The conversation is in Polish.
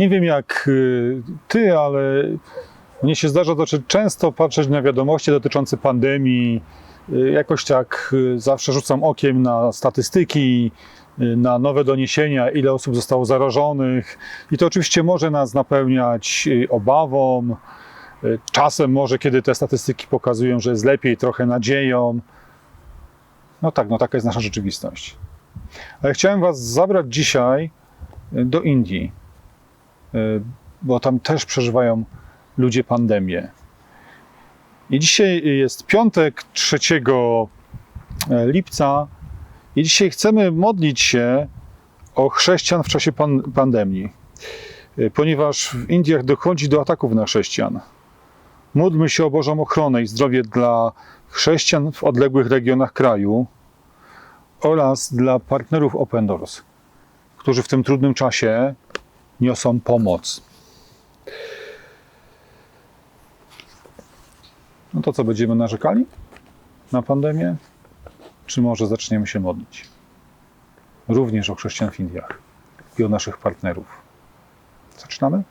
Nie wiem jak y, ty, ale mnie się zdarza dosyć często patrzeć na wiadomości dotyczące pandemii. Y, Jakoś tak y, zawsze rzucam okiem na statystyki, na nowe doniesienia, ile osób zostało zarażonych. I to oczywiście może nas napełniać obawą. Czasem może, kiedy te statystyki pokazują, że jest lepiej, trochę nadzieją. No tak, no taka jest nasza rzeczywistość. Ale chciałem Was zabrać dzisiaj do Indii, bo tam też przeżywają ludzie pandemię. I dzisiaj jest piątek 3 lipca i dzisiaj chcemy modlić się o chrześcijan w czasie pan- pandemii, y, ponieważ w Indiach dochodzi do ataków na chrześcijan. Módlmy się o Bożą ochronę i zdrowie dla chrześcijan w odległych regionach kraju oraz dla partnerów Open Doors, którzy w tym trudnym czasie niosą pomoc. No to co, będziemy narzekali na pandemię? Czy może zaczniemy się modlić? Również o chrześcijan w Indiach i o naszych partnerów. Zaczynamy?